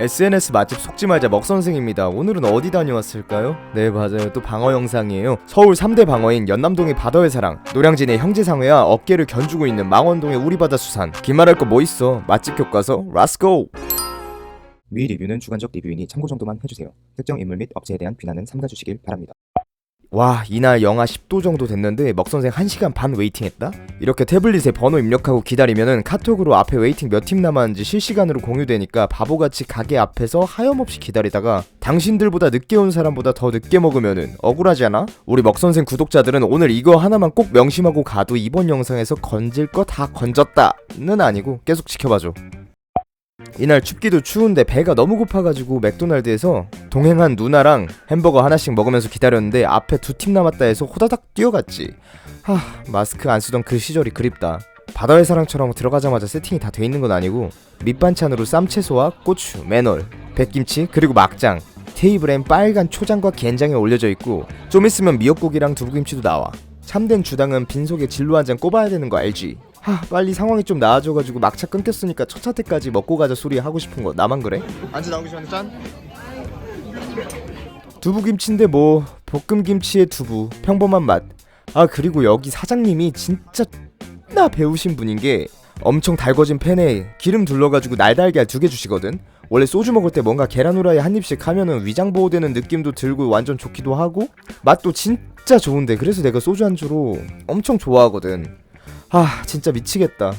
SNS 맛집 속지 말자 먹선생입니다. 오늘은 어디 다녀왔을까요? 네 맞아요. 또 방어 영상이에요. 서울 3대 방어인 연남동의 바다의 사랑, 노량진의 형제상회와 어깨를 견주고 있는 망원동의 우리 바다 수산. 기말할 거 뭐 있어? 맛집 교과서, 렛츠고! 위 리뷰는 주관적 리뷰이니 참고 정도만 해주세요. 특정 인물 및 업체에 대한 비난은 삼가주시길 바랍니다. 와 이날 영하 10도 정도 됐는데 먹선생 1시간 반 웨이팅했다? 이렇게 태블릿에 번호 입력하고 기다리면은 카톡으로 앞에 웨이팅 몇 팀 남았는지 실시간으로 공유되니까 바보같이 가게 앞에서 하염없이 기다리다가 당신들보다 늦게 온 사람보다 더 늦게 먹으면은 억울하지 않아? 우리 먹선생 구독자들은 오늘 이거 하나만 꼭 명심하고 가도 이번 영상에서 건질 거 다 건졌다는 아니고 계속 지켜봐줘 이날 춥기도 추운데 배가 너무 고파가지고 맥도날드에서 동행한 누나랑 햄버거 하나씩 먹으면서 기다렸는데 앞에 두 팀 남았다 해서 호다닥 뛰어갔지. 하 마스크 안 쓰던 그 시절이 그립다. 바다의 사랑처럼 들어가자마자 세팅이 다 돼 있는 건 아니고 밑반찬으로 쌈채소와 고추, 매놀, 백김치 그리고 막장. 테이블엔 빨간 초장과 게장이 올려져 있고 좀 있으면 미역국이랑 두부김치도 나와. 참된 주당은 빈속에 진로 한 잔 꼽아야 되는 거 알지? 하 빨리 상황이 좀 나아져가지고 막차 끊겼으니까 첫 차태까지 먹고 가자 소리 하고 싶은 거 나만 그래? 안주 나오기 전에 짠. 두부김치인데 뭐 볶음김치에 두부 평범한 맛. 아 그리고 여기 사장님이 진짜 나 배우신 분인 게 엄청 달궈진 팬에 기름 둘러가지고 날달걀 두 개 주시거든. 원래 소주 먹을 때 뭔가 계란 후라이 한 입씩 하면은 위장 보호되는 느낌도 들고 완전 좋기도 하고 맛도 진짜 좋은데 그래서 내가 소주 안주로 엄청 좋아하거든. 아 진짜 미치겠다.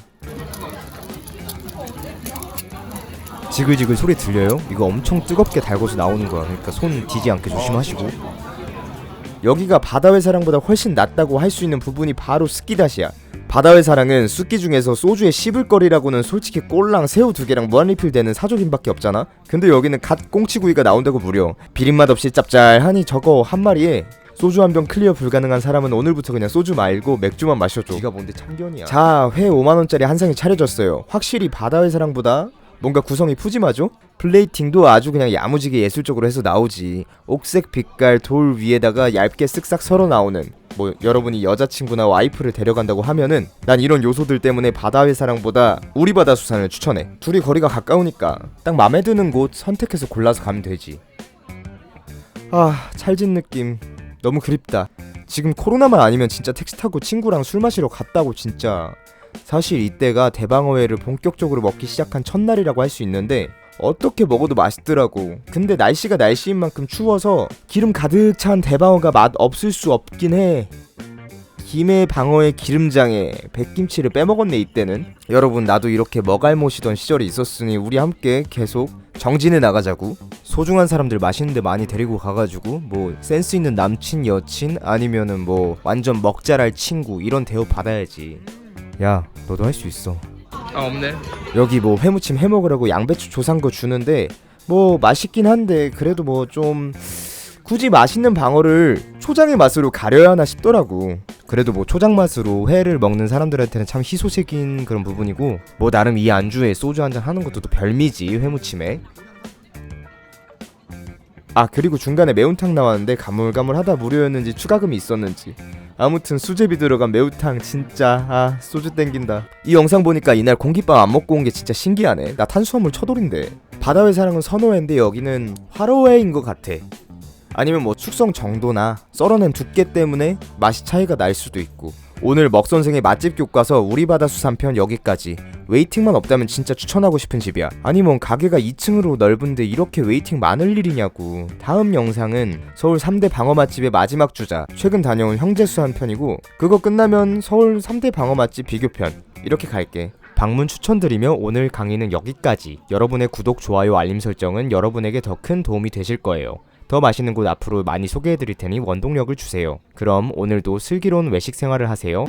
지글지글 소리 들려요? 이거 엄청 뜨겁게 달궈서 나오는 거야. 그러니까 손 디지 않게 조심하시고. 여기가 바다의 사랑보다 훨씬 낫다고 할 수 있는 부분이 바로 스키다시야. 바다의 사랑은 숫기 중에서 소주에 씹을거리라고는 솔직히 꼴랑 새우 두 개랑 무한리필 되는 사조김밖에 없잖아. 근데 여기는 갓 꽁치구이가 나온다고 무려 비린맛 없이 짭짤하니 저거 한 마리에 소주 한 병 클리어 불가능한 사람은 오늘부터 그냥 소주 말고 맥주만 마셔줘. 네가 뭔데 참견이야. 자, 회 5만 원짜리 한 상이 차려졌어요. 확실히 바다의 사랑보다 뭔가 구성이 푸짐하죠? 플레이팅도 아주 그냥 야무지게 예술적으로 해서 나오지. 옥색 빛깔 돌 위에다가 얇게 쓱싹 썰어 나오는. 뭐 여러분이 여자친구나 와이프를 데려간다고 하면은 난 이런 요소들 때문에 바다의 사랑보다 우리 바다 수산을 추천해. 둘이 거리가 가까우니까 딱 맘에 드는 곳 선택해서 골라서 가면 되지. 아, 찰진 느낌. 너무 그립다. 지금 코로나만 아니면 진짜 택시 타고 친구랑 술 마시러 갔다고 진짜. 사실 이때가 대방어회를 본격적으로 먹기 시작한 첫날이라고 할 수 있는데 어떻게 먹어도 맛있더라고. 근데 날씨가 날씨인 만큼 추워서 기름 가득 찬 대방어가 맛 없을 수 없긴 해. 김에 방어에 기름장에 백김치를 빼먹었네 이때는. 여러분 나도 이렇게 먹알못이던 시절이 있었으니 우리 함께 계속 정진해 나가자고. 소중한 사람들 맛있는 데 많이 데리고 가가지고 뭐 센스 있는 남친 여친 아니면은 뭐 완전 먹잘할 친구 이런 대우 받아야지. 야 너도 할 수 있어. 아 없네. 여기 뭐 회무침 해 먹으라고 양배추 조산 거 주는데 뭐 맛있긴 한데 그래도 뭐 좀 굳이 맛있는 방어를 초장의 맛으로 가려야 하나 싶더라고. 그래도 뭐 초장 맛으로 회를 먹는 사람들한테는 참 희소식인 그런 부분이고 뭐 나름 이 안주에 소주 한 잔 하는 것도 또 별미지 회무침에. 아 그리고 중간에 매운탕 나왔는데 가물가물하다 무료였는지 추가금이 있었는지 아무튼 수제비 들어간 매운탕 진짜 아 소주 땡긴다. 이 영상 보니까 이날 공깃밥 안 먹고 온 게 진짜 신기하네. 나 탄수화물 처돌인데. 바다의 사랑은 선호회인데 여기는 화로회인 것 같아. 아니면 뭐 숙성 정도나 썰어낸 두께 때문에 맛이 차이가 날 수도 있고 오늘 먹선생의 맛집 교과서 우리 바다 수산편 여기까지. 웨이팅만 없다면 진짜 추천하고 싶은 집이야. 아니면 가게가 2층으로 넓은데 이렇게 웨이팅 많을 일이냐고. 다음 영상은 서울 3대 방어 맛집의 마지막 주자. 최근 다녀온 형제수한 편이고 그거 끝나면 서울 3대 방어 맛집 비교편. 이렇게 갈게. 방문 추천드리며 오늘 강의는 여기까지. 여러분의 구독, 좋아요, 알림 설정은 여러분에게 더 큰 도움이 되실 거예요 더 맛있는 곳 앞으로 많이 소개해드릴 테니 원동력을 주세요. 그럼 오늘도 슬기로운 외식 생활을 하세요.